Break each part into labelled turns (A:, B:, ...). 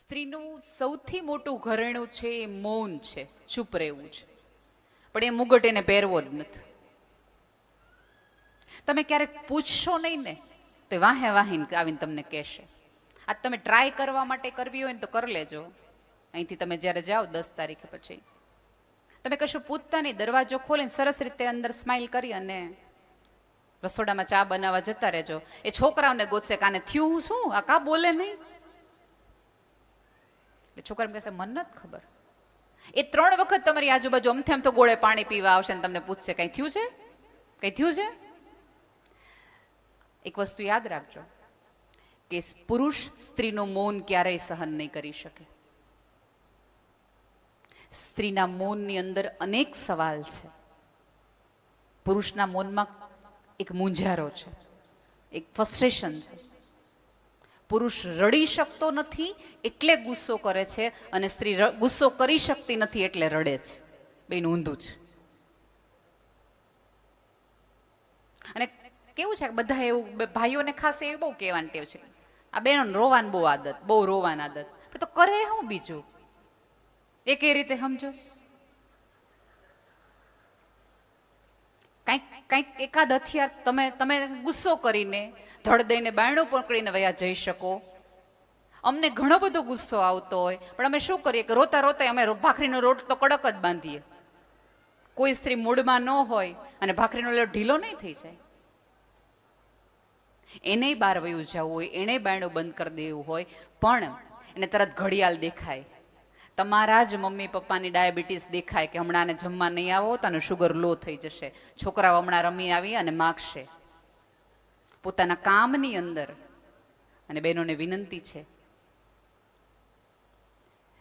A: સ્ત્રીનું સૌથી મોટું ઘરેણું છે એ મૌન છે, ચૂપ રહેવું છે. પણ એ મુગટ એને પહેરવો જ નથી. તમે ક્યારેક પૂછશો નહીં ને, તો વાહે વાહીને આવીને તમને કહેશે. આ તમે ટ્રાય કરવા માટે કરવી હોય ને તો કરી લેજો. અહીંથી તમે જ્યારે જાઓ દસ તારીખે પછી. તમે કશું પૂછતા નહીં, દરવાજો ખોલીને સરસ રીતે અંદર સ્માઇલ કરી અને રસોડામાં ચા બનાવવા જતા રહેજો. એ છોકરાઓને ગોતશે કાને થયું શું? આ કા બોલે નહીં? એટલે છોકરા એમ કહેશે, મને નથી ખબર. એ ત્રણ વખત તમારી આજુબાજુ અમથે તો ગોળે પાણી પીવા આવશે ને તમને પૂછશે, કંઈ થયું છે? કંઈ થયું છે? એક વસ્તુ યાદ રાખજો કે પુરુષ સ્ત્રીનું મૌન ક્યારેય સહન નહીં કરી શકે. સ્ત્રીના મૌનની અંદર અનેક સવાલ છે. પુરુષના મૌનમાં એક મૂંઝારો છે, એક ફ્રસ્ટ્રેશન છે. પુરુષ રડી શકતો નથી, એટલે ગુસ્સો કરે છે અને સ્ત્રી ગુસ્સો કરી શકતી નથી એટલે રડે છે. બેન, ઊંધું છે અને કેવું છે બધા એવું ભાઈઓને ખાસ એવું બહુ કહેવાની ટેવ છે. આ બેનો રોવાની બહુ આદત, બહુ રોવાની આદત. તો કરે હું બીજું? એ કઈ રીતે સમજો કંઈક કંઈક એકાદ હથિયાર તમે તમે ગુસ્સો કરીને, ધડ દઈને બાયણું પકડીને વયા જઈ શકો. અમને ઘણો બધો ગુસ્સો આવતો હોય, પણ અમે શું કરીએ કે રોતા રોતા અમે ભાખરીનો રોટ તો કડક જ બાંધીએ. કોઈ સ્ત્રી મૂડમાં ન હોય અને ભાખરીનો લોટ ઢીલો નહીં થઈ જાય. એને બહાર વયું જવું હોય, એને બાયણું બંધ કરી દેવું હોય, પણ એને તરત ઘડિયાળ દેખાય. તમારા જ મમ્મી પપ્પાની ડાયાબિટીસ દેખાય કે હમણાં જમવા નહીં આવો તો આનું શુગર લો થઈ જશે. છોકરાઓ હમણાં રમી આવી અને માગશે. પોતાના કામની અંદર. અને બહેનોને વિનંતી છે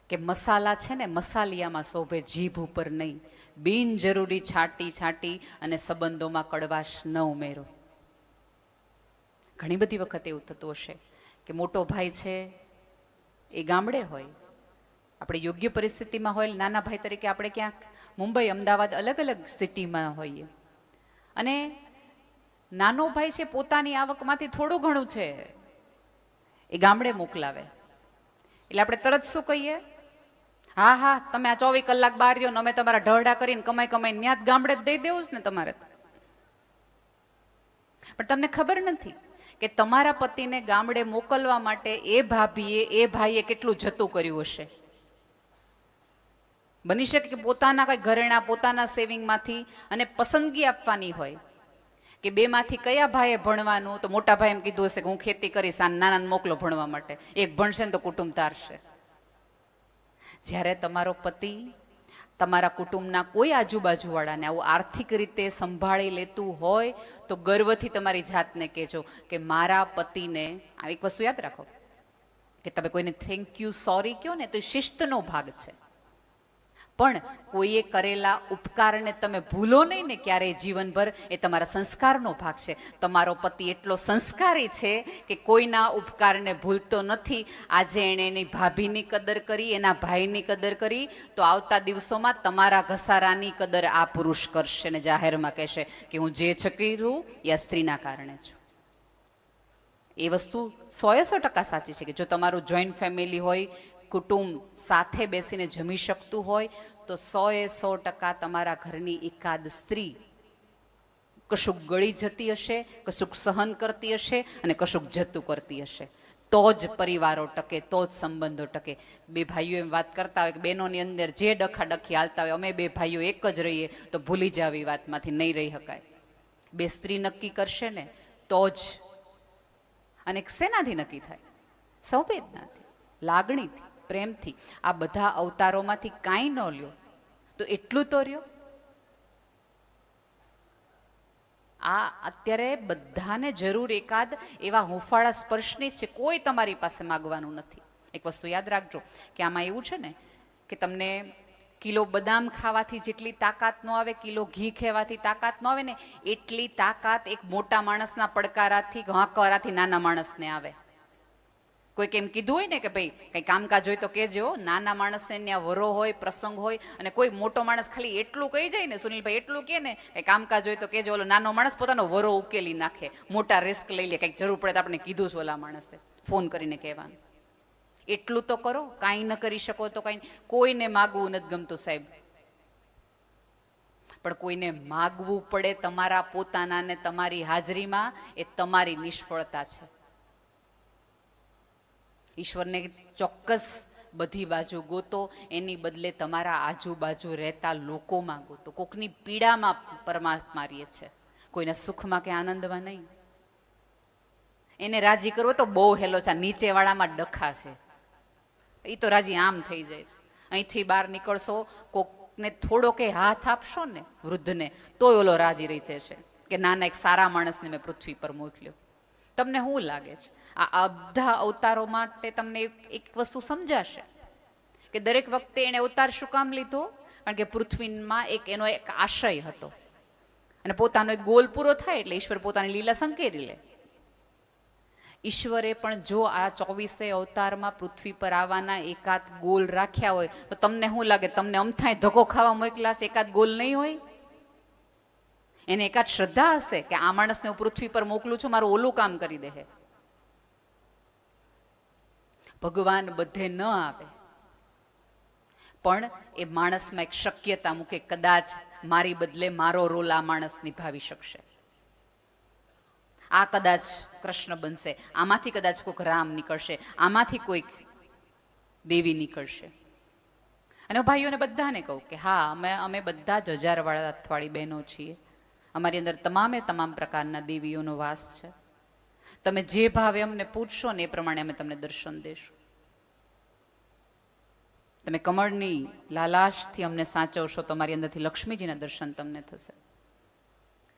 A: કે મસાલા છે ને મસાલિયામાં શોભે જીભ ઉપર નહીં. બિનજરૂરી છાંટી છાંટી અને સંબંધોમાં કડવાશ ન ઉમેરો. ઘણી બધી વખત એવું થતું હશે કે મોટો ભાઈ છે એ ગામડે હોય આપણે યોગ્ય પરિસ્થિતિમાં હોય, નાના ભાઈ તરીકે આપણે ક્યાંક? મુંબઈ, અમદાવાદ અલગ અલગ સિટીમાં હોઈએ. અને નાનો ભાઈ છે, પોતાની આવકમાંથી થોડું ઘણું છે, એ ગામડે મોકલાવે. એટલે આપણે તરત શું કહીએ? હા હા, તમે આ ચોવીસ કલાક બહાર રહ્યો અમે તમારા ઢળડા કરીને કમાઈ કમાઈને ન્યાત ગામડે જ દઈ દેવું જ ને તમારે પણ તમને ખબર નથી કે તમારા પતિને ગામડે મોકલવા માટે એ ભાભીએ, એ ભાઈએ કેટલું જતું કર્યું હશે? બની શકે કે પોતાના કંઈ ઘરેણા, પોતાના સેવિંગમાંથી અને પસંદગી આપવાની હોય કે બેમાંથી કયા ભાઈએ ભણવાનું? તો મોટા ભાઈ એમ કીધું હશે કે હું ખેતી કરીશ આ નાનાને મોકલો ભણવા માટે. એક ભણશે ને તો કુટુંબ તારશે. જ્યારે તમારો પતિ તમારા કુટુંબના કોઈ આજુબાજુવાળાને આવું આર્થિક રીતે સંભાળી લેતું હોય, તો ગર્વથી તમારી જાતને કહેજો કે મારા પતિને આ એક વસ્તુ યાદ રાખો કે તમે કોઈને થેન્ક યુ સોરી કહો ને, તો શિસ્તનો ભાગ છે. પણ કોઈએ કરેલા ઉપકારને તમે ભૂલો નહીં ને ક્યારેય જીવનભર, એ તમારા સંસ્કારનો ભાગ છે. તમારો પતિ એટલો સંસ્કારી છે કે કોઈના ઉપકારને ભૂલતો નથી. આજે એણે એની ભાભીની કદર કરી, એના ભાઈની કદર કરી, તો આવતા દિવસોમાં તમારા ઘસારાની કદર આ પુરુષ કરશે ને જાહેરમાં કહેશે કે હું જે છકી રહું, એ આ સ્ત્રીના કારણે છું. એ વસ્તુ સોએ સો ટકા સાચી છે કે જો તમારું જોઈન્ટ ફેમિલી હોય કુટુંબ સાથે બેસીને જમી શકતું હોય, તો સોએ સો ટકા તમારા ઘરની એકાદ સ્ત્રી કશુંક ગળી જતી હશે, કશુંક સહન કરતી હશે અને કશુંક જતું કરતી હશે. તો જ પરિવારો ટકે, તો જ સંબંધો ટકે. બે ભાઈઓ એમ વાત કરતા હોય કે બહેનોની અંદર જે ડખા ડખી હાલતા હોય, અમે બે ભાઈઓ એક જ રહીએ, તો ભૂલી જાવ વાતમાંથી નહીં રહી શકાય. બે સ્ત્રી નક્કી કરશે ને, તો જ. અને શેનાથી નક્કી થાય. સંવેદનાથી, લાગણીથી. પ્રેમથી આ બધા અવતારોમાંથી કાંઈ ન લ્યો. તો એટલું તો રહ્યો? આ અત્યારે બધાને જરૂર એકાદ એવા હુંફાળા સ્પર્શની છે, કોઈ તમારી પાસે માગવાનું નથી. એક વસ્તુ યાદ રાખજો કે આમાં એવું છે ને કે તમને કિલો બદામ ખાવાથી જેટલી તાકાત ન આવે, કિલો ઘી ખેવાથી તાકાત ન આવે ને, એટલી તાકાત એક મોટા માણસના પડકારાથી હાંકવારાથી નાના માણસને આવે. કોઈક એમ કીધું હોય ને કે ભાઈ કંઈ કામકાજ હોય તો કહેજો, નાના માણસને ત્યાં વરો હોય, પ્રસંગ હોય અને કોઈ મોટો માણસ ખાલી એટલું કહી જાય ને, સુનિલભાઈ એટલું કહે ને, કંઈ કામકાજ હોય તો કહેજો, ઓલો નાનો માણસ પોતાનો વરો ઉકેલી નાખે, મોટા રિસ્ક લઈ લે, કંઈક જરૂર પડે તો આપણે કીધું છે ઓલા માણસે, ફોન કરીને કહેવાનું. એટલું તો કરો, કાંઈ ન કરી શકો તો કાંઈ, કોઈને માગવું નથી ગમતું સાહેબ. પણ કોઈને માગવું પડે તમારા પોતાના ને તમારી હાજરીમાં, એ તમારી નિષ્ફળતા છે. ઈશ્વરને ચોક્કસ બધી બાજુ ગોતો, એની બદલે તમારા આજુબાજુ રહેતા લોકોમાં ગોતો. કોકની પીડામાં પરમાત્મા રહીએ છે. કોઈના સુખમાં કે આનંદમાં નહીં. એને રાજી કરવો તો બહુ હેલો છે. નીચેવાળામાં ડખા છે. એ તો રાજી આમ થઈ જાય છે. અહીંથી બહાર નીકળશો, કોકને થોડો કે હાથ આપશો ને વૃદ્ધને, તોય ઓલો રાજી રહી જશે. કે નાના એક સારા માણસને મેં પૃથ્વી પર મોકલ્યો. તમને શું લાગે છે? આ બધા અવતારો માટે તમને એક- વસ્તુ સમજાશે? કે દરેક વખતે એણે અવતાર શું કામ લીધો? કારણ કે પૃથ્વીમાં એક એનો એક આશય હતો. અને પોતાનો એક ગોલ પૂરો થાય એટલે ઈશ્વર પોતાની લીલા સંકેરી લે. ઈશ્વરે પણ જો આ ચોવીસે અવતારમાં પૃથ્વી પર આવવાના એકાદ ગોલ રાખ્યા હોય, તો તમને શું લાગે? તમને અમથાય ધક્કો ખાવા મોકલાશે? એકાદ ગોલ નહીં હોય? એને એકાદ શ્રદ્ધા હશે કે આ માણસને હું પૃથ્વી પર મોકલું છું, મારું ઓલું કામ કરી દે ભગવાન બધે ન આવે. પણ એ માણસમાં એક શક્યતા મૂકે, કદાચ મારી બદલે મારો રોલ આ માણસ નિભાવી શકશે. આ કદાચ કૃષ્ણ બનશે, આમાંથી કદાચ કોઈક રામ નીકળશે, આમાંથી કોઈક દેવી નીકળશે. અને ભાઈઓને બધાને કહું કે હા, અમે અમે બધા જ હજારવાળા અથવાળી બહેનો છીએ. અમારી અંદર તમામે તમામ પ્રકારના દેવીઓનો વાસ છે. તમે જે ભાવે અમને પૂછશો ને એ પ્રમાણે અમે તમને દર્શન દેશું. તમે કમળની લાલાશથી અમને સાચવશો તો અમારી અંદરથી લક્ષ્મીજીના દર્શન તમને થશે.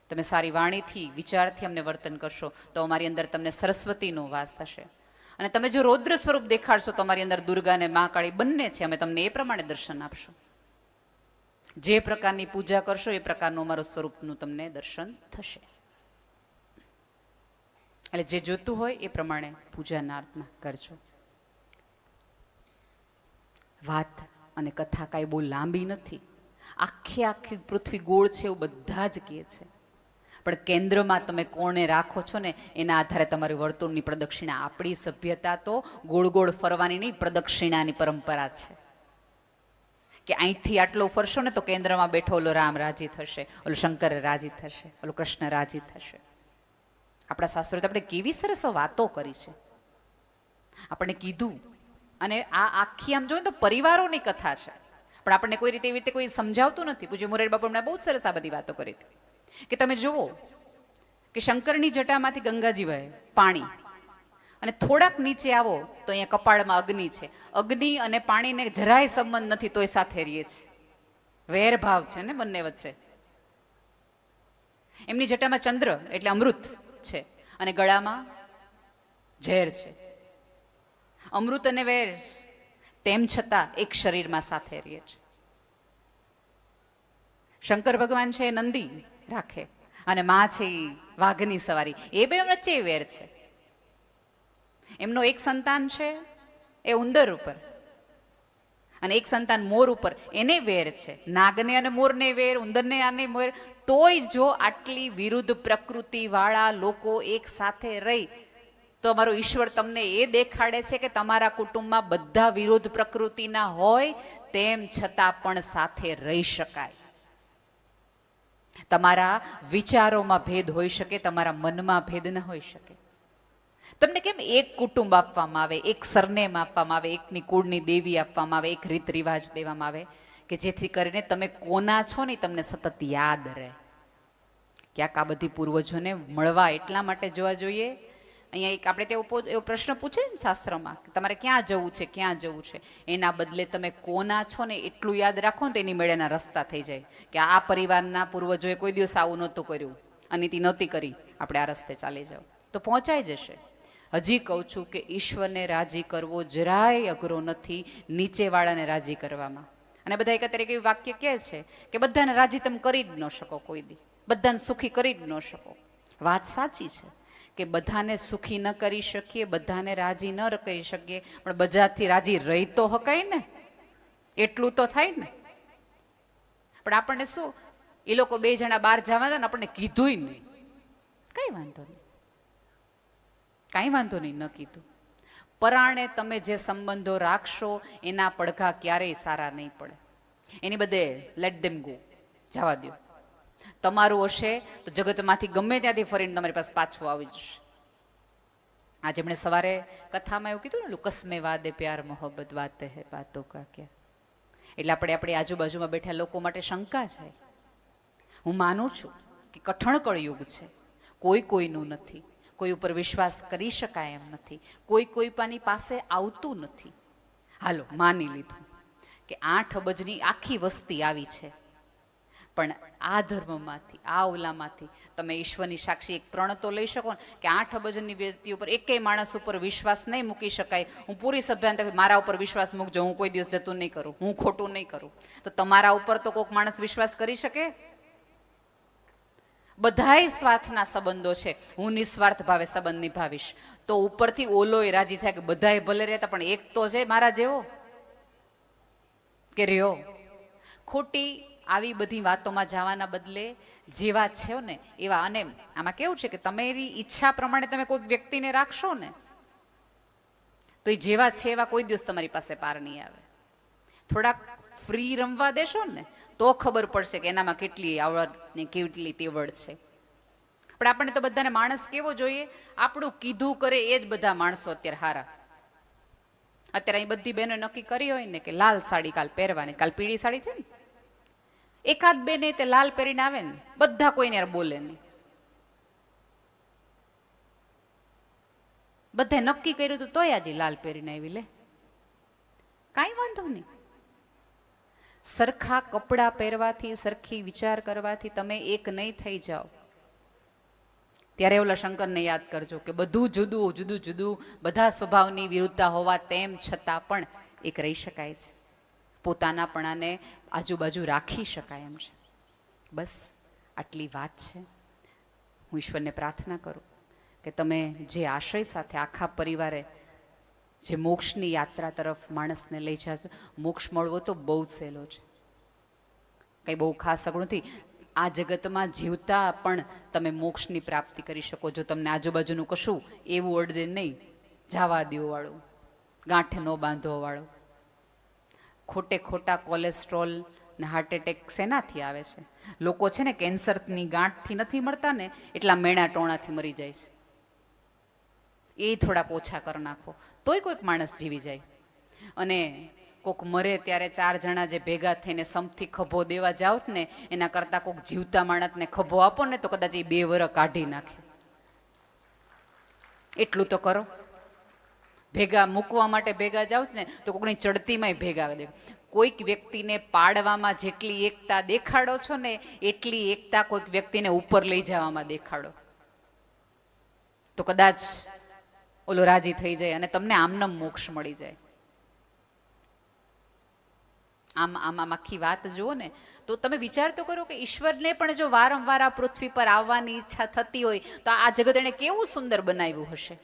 A: તમે સારી વાણીથી, વિચારથી અમને વર્તન કરશો તો અમારી અંદર તમને સરસ્વતીનો વાસ થશે. અને તમે જો રૌદ્ર સ્વરૂપ દેખાડશો તો અમારી અંદર દુર્ગા અને મહાકાળી બંને છે, અમે તમને એ પ્રમાણે દર્શન આપશું. જે પ્રકારની પૂજા કરશો એ પ્રકારનું અમારું સ્વરૂપનું તમને દર્શન થશે. એટલે જે જોતું હોય એ પ્રમાણે પૂજાના અર્થમાં કરજો. વાત અને કથા કાંઈ બહુ લાંબી નથી. આખી આખી પૃથ્વી ગોળ છે એવું બધા જ કહે છે. પણ કેન્દ્રમાં તમે કોને રાખો છો ને એના આધારે તમારી વર્તુળની પ્રદક્ષિણા. આપણી સભ્યતા તો ગોળ ગોળ ફરવાની નહીં, પ્રદક્ષિણાની પરંપરા છે. કે અહીંથી આટલો ફરશો ને તો કેન્દ્રમાં બેઠો ઓલો રામ રાજી થશે, ઓલો શંકર રાજી થશે, ઓલો કૃષ્ણ રાજી થશે. આપણા શાસ્ત્રો આપણે કેવી સરસ વાતો કરી છે. આપણને કીધું અને આ આખી આમ જોઈએ તો પરિવારોની કથા છે. પણ આપણને કોઈ રીતે એવી રીતે કોઈ સમજાવતું નથી. પૂજ્ય મોરારી બાપુ એમણે બહુ સરસ આ બધી વાતો કરી હતી. કે તમે જુઓ કે શંકરની જટામાંથી ગંગાજી વહે પાણી અને થોડાક નીચે આવો, તો અહીંયા કપાળમાં અગ્નિ છે. અગ્નિ અને પાણીને જરાય સંબંધ નથી, તોય સાથે રહીએ છે વેરભાવ છે ને બંને વચ્ચે. એમની જટામાં ચંદ્ર, એટલે અમૃત છે. અને ગળામાં ઝેર છે. અમૃત અને વેર, તેમ છતાં એક શરીરમાં સાથે રહીએ છે શંકર ભગવાન છે નંદી રાખે. અને માં છે વાઘની સવારી. એ બે વચ્ચે વેર છે. એમનો એક સંતાન છે, એ ઉંદર ઉપર. અને એક સંતાન મોર ઉપર, એને વેર છે. નાગને અને મોરને વેર, ઉંદરને આને મોર. તોય જો આટલી વિરુદ્ધ પ્રકૃતિ વાળા લોકો એક સાથે રહી, તો અમારો ઈશ્વર તમને એ દેખાડે છે કે તમારા કુટુંબમાં બધા વિરોધ પ્રકૃતિના હોય, તેમ છતાં પણ સાથે રહી શકાય. તમારા વિચારોમાં ભેદ હોઈ શકે, તમારા મનમાં ભેદ ન હોઈ શકે. તમને કેમ એક કુટુંબ આપવામાં આવે, એક સરનેમ આપવામાં આવે, એકની કુળની દેવી આપવામાં આવે, એક રીત રિવાજ દેવામાં આવે કે જેથી કરીને તમે કોના છો ને તમને સતત યાદ રહે. ક્યાંક આ બધી પૂર્વજોને મળવા એટલા માટે જોવા જોઈએ. અહીંયા એક આપણે તેવો એવો પ્રશ્ન પૂછે ને શાસ્ત્રમાં તમારે ક્યાં જવું છે, ક્યાં જવું છે? એના બદલે તમે કોના છો ને એટલું યાદ રાખો ને તો એની મેળેના રસ્તા થઈ જાય. કે આ પરિવારના પૂર્વજોએ કોઈ દિવસ આવું નહોતું કર્યું. અનિતિ નહોતી કરી. આપણે આ રસ્તે ચાલી જાઓ. તો પહોંચાઈ જશે. હજી કહું છું કે ઈશ્વરને રાજી કરવો જરાય અઘરો નથી નીચેવાળાને રાજી કરવામાં. અને બધા એક અત્યારે એવું વાક્ય કહે છે કે બધાને રાજી તમે કરી જ ન શકો કોઈ દી. બધાને સુખી કરી જ ન શકો. વાત સાચી છે કે બધાને સુખી ન કરી શકીએ, બધાને રાજી ન કરી શકીએ, પણ બધાથી રાજી રહી તો હકાય ને? એટલું તો થાય ને? પણ આપણને શું? એ લોકો બે જણા બહાર જવા હતા ને આપણને કીધુંય નહીં. કઈ વાંધો નહીં. કાંઈ વાંધો નહીં, ન કીધું. પરાણે તમે જે સંબંધો રાખશો, એના પડઘા ક્યારેય સારા નહીં પડે. એની બધે લેટ ડેમ ગો જવા દો તમારું હશે તો જગતમાંથી ગમે ત્યાંથી ફરીને તમારી પાસે પાછું આવી જશે. આજે એમણે સવારે કથામાં એવું કીધું ને લુકસમે વાદે પ્યાર મોહબ્બત વાતે હે બાતો કા ક્યાં? એટલે આપણે આપણી આજુબાજુમાં બેઠા લોકો માટે શંકા છે. હું માનું છું કે કઠણ કળયુગ છે. કોઈ કોઈનું નથી. કોઈ ઉપર વિશ્વાસ કરી શકાય એમ નથી. કોઈ કોઈ પાની પાસે આવતું નથી. હાલો, માની લીધું કે આઠ અબજની આખી વસ્તી આવી છે. પણ આ ધર્મમાંથી, આ ઓલામાંથી તમે ઈશ્વરની સાક્ષી એક પ્રણ તો લઈ શકો ને કે આઠ અબજની વ્યક્તિ ઉપર એકેય માણસ ઉપર વિશ્વાસ નહીં મૂકી શકાય. હું પૂરી સભ્યાંત મારા ઉપર વિશ્વાસ મૂકજો. હું કોઈ દિવસ જતું નહીં કરું. હું ખોટું નહીં કરું. તો તમારા ઉપર તો કોઈક માણસ વિશ્વાસ કરી શકે? બધાય સ્વાર્થના સંબંધો છે. હું નિસ્વાર્થ ભાવે સંબંધ નિભાવીશ. તો ઉપરથી ઓલોય રાજી થાય કે બધાય ભલે રહેતા, પણ એક તો છે મારા જેવો. કે રહ્યો. ખોટી આવી બધી વાતોમાં જવાના બદલે જેવા છે ને એવા. અને આમાં કેવું છે કે તમારી ઈચ્છા પ્રમાણે તમે કોઈ વ્યક્તિને રાખશો ને, તો એ જેવા છે એવા કોઈ દિવસ તમારી પાસે પાર નહીં આવે. થોડાક ફ્રી રમવા દેશો ને, તો ખબર પડશે કે એનામાં કેટલી આવડ ને કેટલી તેવડ છે. પણ આપણને તો બધાને માણસ કેવો જોઈએ? આપણું કીધું કરે એ જ બધા માણસો અત્યારે હારા. અત્યારે અહીં બધી બહેનો નક્કી કરી હોય ને કે લાલ સાડી કાલ પહેરવાની, કાલ પીળી સાડી છે ને. એકાદ બેને તે લાલ પહેરીને આવે ને, બધા કોઈને યાર બોલે નહીં. બધે નક્કી કર્યું હતું તોય આજે લાલ પહેરીને આવી લે. કાંઈ વાંધો નહીં. સરખા કપડાં પહેરવાથી, સરખી વિચાર કરવાથી તમે એક નહીં થઈ જાઓ. ત્યારે ઓલા શંકરને યાદ કરજો કે બધું જુદું જુદું જુદું, બધા સ્વભાવની વિરુદ્ધતા હોવા તેમ છતાં પણ એક રહી શકાય છે. પોતાનાપણાને આજુબાજુ રાખી શકાય એમ છે. બસ, આટલી વાત છે. હું ઈશ્વરને પ્રાર્થના કરું કે તમે જે આશય સાથે આખા પરિવારે જે મોક્ષની યાત્રા તરફ માણસને લઈ જશે મોક્ષ મળવો તો બહુ સહેલો છે. કંઈ બહુ ખાસ અઘરું નથી. આ જગતમાં જીવતા પણ તમે મોક્ષની પ્રાપ્તિ કરી શકો. જો તમને આજુબાજુનું કશું એવું અડદે નહીં, જવા દેવાવાળું ગાંઠ ન બાંધવાવાળું ખોટે ખોટા કોલેસ્ટ્રોલ ને હાર્ટ એટેક શેનાથી આવે છે? લોકો છે ને કેન્સરની ગાંઠથી નથી મળતા ને, એટલા મેણા ટોણાથી મરી જાય છે. એ થોડાક ઓછા કરી નાખો. તોય કોઈક માણસ જીવી જાય. અને કોક મરે ત્યારે ચાર જણા જે ભેગા થઈને સમથી ખભો દેવા જાઓ ને, એના કરતાં કોક જીવતા માણસને ખભો આપો ને તો કદાચ એ બે વર કાઢી નાખે. એટલું તો કરો. ભેગા મૂકવા માટે ભેગા જાઓ ને, તો કોકની ચડતીમાંય ભેગા દે. કોઈક વ્યક્તિને પાડવામાં જેટલી એકતા દેખાડો છો ને, એટલી એકતા કોઈક વ્યક્તિને ઉપર લઈ જવામાં દેખાડો. તો કદાચ ઓલો રાજી થઈ જાય અને તમને આમનમ મોક્ષ મળી જાય. આમ આમ આમ આખી વાત જુઓ ને, તો તમે વિચાર તો કરો કે ઈશ્વરને પણ જો વારંવાર આ પૃથ્વી પર આવવાની ઈચ્છા થતી હોય, તો આ જગત એને કેવું સુંદર બનાવ્યું હશે?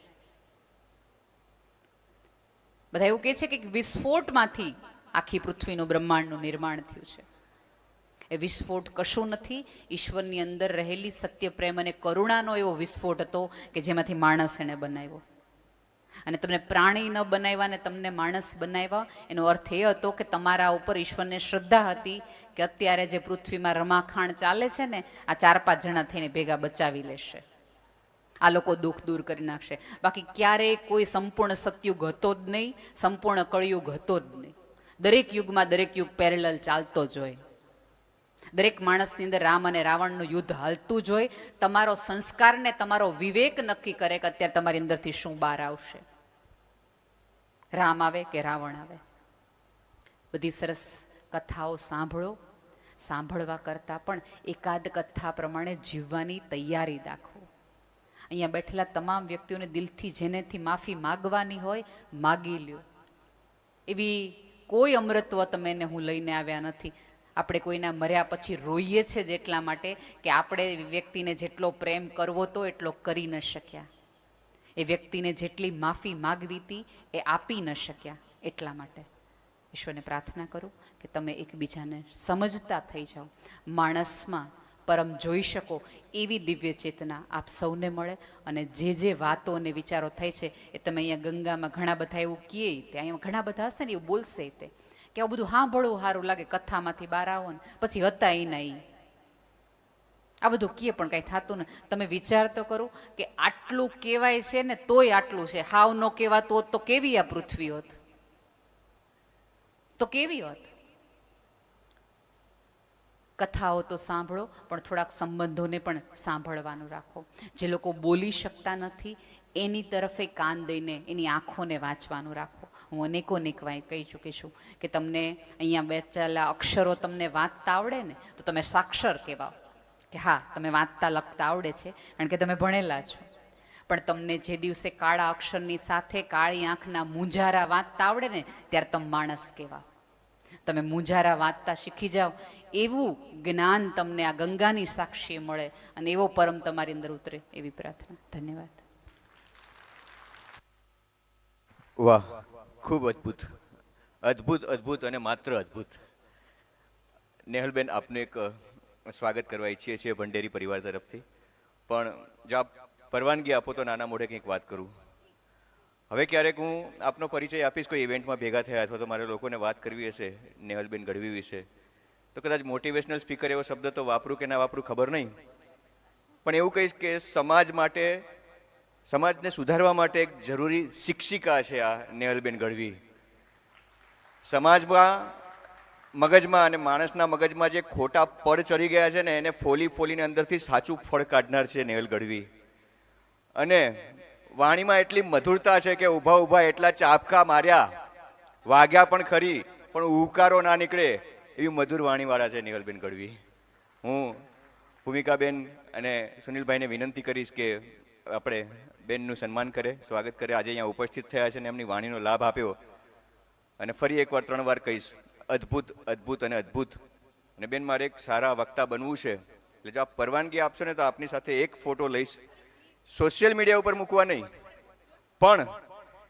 A: બધા એવું કહે છે કે વિસ્ફોટમાંથી આખી પૃથ્વીનું બ્રહ્માંડનું નિર્માણ થયું છે. એ વિસ્ફોટ કશું નથી, ઈશ્વરની અંદર રહેલી સત્ય, પ્રેમ અને કરુણાનો એવો વિસ્ફોટ હતો કે જેમાંથી માણસ એને બનાવ્યો. અને તમને પ્રાણી ન બનાવ્યા ને તમને માણસ બનાવ્યા, એનો અર્થ એ હતો કે તમારા ઉપર ઈશ્વરને શ્રદ્ધા હતી કે અત્યારે જે પૃથ્વીમાં રમાખાણ ચાલે છે ને, આ ચાર પાંચ જણા થઈને ભેગા બચાવી લેશે. આ લોકો દુઃખ દૂર કરી નાખશે. બાકી ક્યારેય કોઈ સંપૂર્ણ સત્યુગ હતો જ નહીં, સંપૂર્ણ કળયુગ હતો જ નહીં. દરેક યુગમાં દરેક યુગ પેરેલલ ચાલતો જ હોય. દરેક માણસની અંદર રામ અને રાવણનું યુદ્ધ હાલતું જ તમારો સંસ્કાર ને તમારો વિવેક નક્કી કરે કે અત્યારે તમારી અંદરથી શું બહાર આવશે. રામ આવે કે રાવણ આવે? બધી સરસ કથાઓ સાંભળો. સાંભળવા કરતાં પણ એકાદ કથા પ્રમાણે જીવવાની તૈયારી દાખવો અહીંયા બેઠેલા તમામ વ્યક્તિઓને દિલથી જેનેથી માફી માગવાની હોય, માગી લ્યો. એવી કોઈ અમૃતત્વ તમે એને હું લઈને આવ્યા નથી. આપણે કોઈના મર્યા પછી રોઈએ છે જેટલા માટે કે આપણે વ્યક્તિને જેટલો પ્રેમ કરવો તો એટલો કરી ન શક્યા. એ વ્યક્તિને જેટલી માફી માગવી હતી એ આપી ન શક્યા એટલા માટે. ઈશ્વરને પ્રાર્થના કરું કે તમે એકબીજાને સમજતા થઈ જાઓ. માણસમાં પરમ જોઈ શકો એવી દિવ્ય ચેતના આપ સૌને મળે અને જે જે વાતો અને વિચારો થાય છે એ તમે અહીંયા ગંગામાં ઘણા બધા એવું કીએ તે અહીંયા ઘણા બધા હશે ને એવું બોલશે તે. કે આવું બધું સાંભળવું સારું લાગે, કથામાંથી બહાર આવો ને, પછી હતા એ નહીં. આ બધું કીએ પણ કાંઈ થતું ને તમે વિચાર તો કરો કે આટલું કહેવાય છે ને, તોય આટલું છે. હાવ ન કહેવાતું હોત તો કેવી આ પૃથ્વી હોત? તો કેવી હોત? કથાઓ તો સાંભળો, પણ થોડાક સંબંધોને પણ સાંભળવાનું રાખો. જે લોકો બોલી શકતા નથી, એની તરફે કાન દઈને એની આંખોને વાંચવાનું રાખો. હું અનેકો કહી ચૂકી છું કે તમને અહીંયા બેઠેલા અક્ષરો તમને વાંચતા આવડે ને, તો તમે સાક્ષર કહેવાઓ. કે હા, તમે વાંચતા લખતા આવડે છે, કારણ કે તમે ભણેલા છો. પણ તમને જે દિવસે કાળા અક્ષરની સાથે કાળી આંખના મૂંઝારા વાંચતા આવડે ને, ત્યારે તમે માણસ કહેવા તમે મુંજારા વાંચતા શીખી જાઓ. એવું જ્ઞાન તમને આ ગંગાની સાક્ષી મળે અને એવો પરમ તમારી અંદર ઉતરે એવી પ્રાર્થના. ધન્યવાદ.
B: વાહ, ખૂબ અદ્ભુત. અદ્ભુત અદ્ભુત અને માત્ર અદ્ભુત. નેહલબેન, આપનું એક સ્વાગત કરવા ઈચ્છીએ છીએ ભંડેરી પરિવાર તરફથી. પણ જો આપ પરવાનગી આપો તો નાના મોઢે કંઈક વાત કરું. હવે ક્યારેક હું આપનો પરિચય આપીશ, કોઈ ઇવેન્ટમાં ભેગા થયા અથવા તો મારે લોકોને વાત કરવી હશે, નેહલબેન ગઢવી વિશે, તો કદાચ મોટિવેશનલ સ્પીકર એવો શબ્દ તો વાપરું કે ના વાપરું ખબર નહીં. પણ એવું કહીશ કે સમાજ માટે, સમાજને સુધારવા માટે એક જરૂરી શિક્ષિકા છે આ નેહલબેન ગઢવી. સમાજમાં, મગજમાં અને માણસના મગજમાં જે ખોટા પડ ચડી ગયા છે ને, એને ફોલી ફોલીને અંદરથી સાચું ફળ કાઢનાર છે નેહલ ગઢવી. અને વાણીમાં એટલી મધુરતા છે કે ઊભા ઊભા એટલા ચાપકા માર્યા. વાગ્યા પણ ખરી, પણ ઉકારો ના નીકળે. એવી મધુર વાણીવાળા છે નિહલબેન ગઢવી. હું ભૂમિકાબેન અને સુનિલભાઈને વિનંતી કરીશ કે આપણે બેનનું સન્માન કરે, સ્વાગત કરે. આજે અહીંયા ઉપસ્થિત થયા છે અને એમની વાણીનો લાભ આપ્યો. અને ફરી એકવાર ત્રણ વાર કહીશ, અદ્ભુત અદ્ભુત અને અદ્ભુત. અને બેન, મારે એક સારા વક્તા બનવું છે. એટલે જો આપ પરવાનગી આપશો ને તો આપની સાથે એક ફોટો લઈશ. સોશિયલ મીડિયા ઉપર મૂકવા નહીં. પણ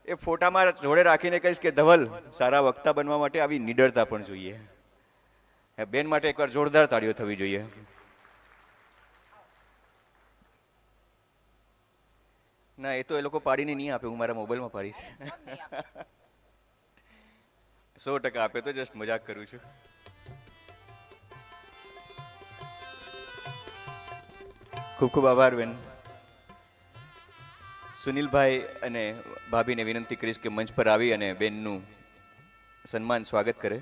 B: એ ફોટામાં જોડે રાખીને કહીશ કે ધવલ, સારા વક્તા બનવા માટે આવી નિડરતા પણ જોઈએ. બેન માટે એકવાર જોરદાર તાળીઓ થવી જોઈએ. ના, એ તો એ લોકો પાડીને નહીં આપે, હું મારા મોબાઈલમાં પાડીશ. સો ટકા આપે તો જસ્ટ મજાક કરું છું. ખૂબ ખૂબ આભાર, બેન. સુનિલભાઈ અને ભાભીને વિનંતી કરીશ કે મંચ પર આવી અને બેનનું સન્માન સ્વાગત કરે.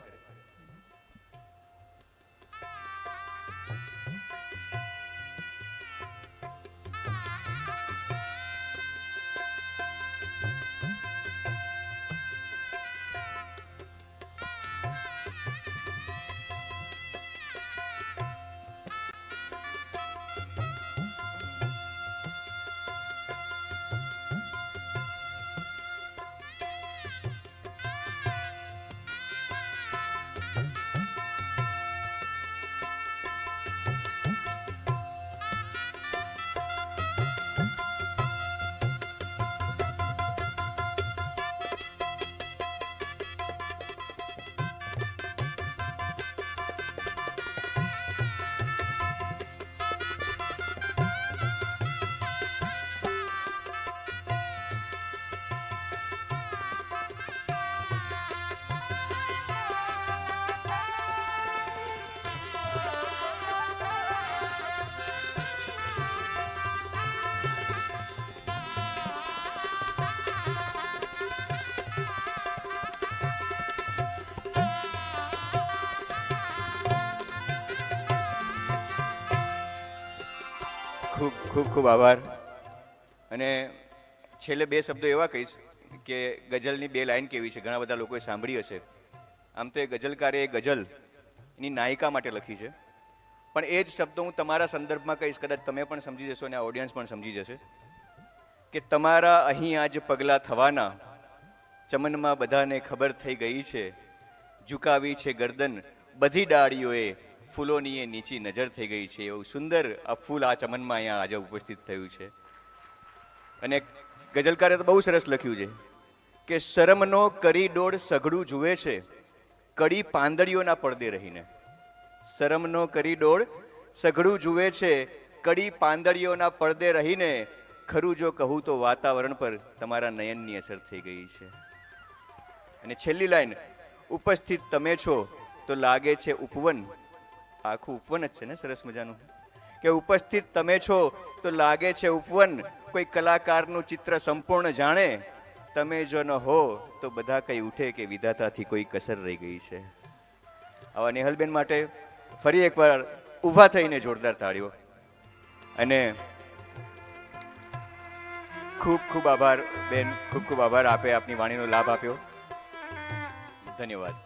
B: ખૂબ ખૂબ ખૂબ આભાર. અને છેલ્લે બે શબ્દો એવા કહીશ કે ગઝલની બે લાઈન કેવી છે. ઘણા બધા લોકોએ સાંભળી હશે. આમ તો એ ગઝલકારે એ ગઝલ એની નાયિકા માટે લખી છે. પણ એ જ શબ્દો હું તમારા સંદર્ભમાં કહીશ. કદાચ તમે પણ સમજી જશો અને ઓડિયન્સ પણ સમજી જશે કે તમારા અહીં આજ પગલાં થવાના ચમનમાં બધાને ખબર થઈ ગઈ છે. ઝુકાવી છે ગરદન. બધી ડાળીઓએ ફૂલોની એ નીચી નજર થઈ ગઈ છે, એવું સુંદર આ ફૂલ આ ચમનમાં અહીંયા આજે ઉપસ્થિત થયું છે. અને ગઝલકારે તો બહુ સરસ લખ્યું છે કે, શરમનો કરી ડોળ સઘળું જુએ છે, કડી પાંદડીઓના પડદે રહીને. શરમનો કરી ડોળ સઘળું જુએ છે, કડી પાંદડીઓના પડદે રહીને. ખરું જો કહું તો વાતાવરણ પર તમારા નયનની અસર થઈ ગઈ છે. અને છેલ્લી લાઈન, ઉપસ્થિત તમે છો તો લાગે છે ઉપવન આખું ઉપવન જ છે ને, સરસ મજાનું. કે ઉપસ્થિત તમે છો તો લાગે છે ઉપવન, કોઈ કલાકારનું ચિત્ર સંપૂર્ણ જાણે. તમે જો ન હો તો બધા કંઈ ઉઠે કે વિધાતાથી કોઈ કસર રહી ગઈ છે. આવા નેહલબેન માટે ફરી એકવાર ઊભા થઈને જોરદાર તાળીઓ. અને ખૂબ ખૂબ આભાર, બેન. ખૂબ ખૂબ આભાર. આપે આપની વાણીનો લાભ આપ્યો. ધન્યવાદ.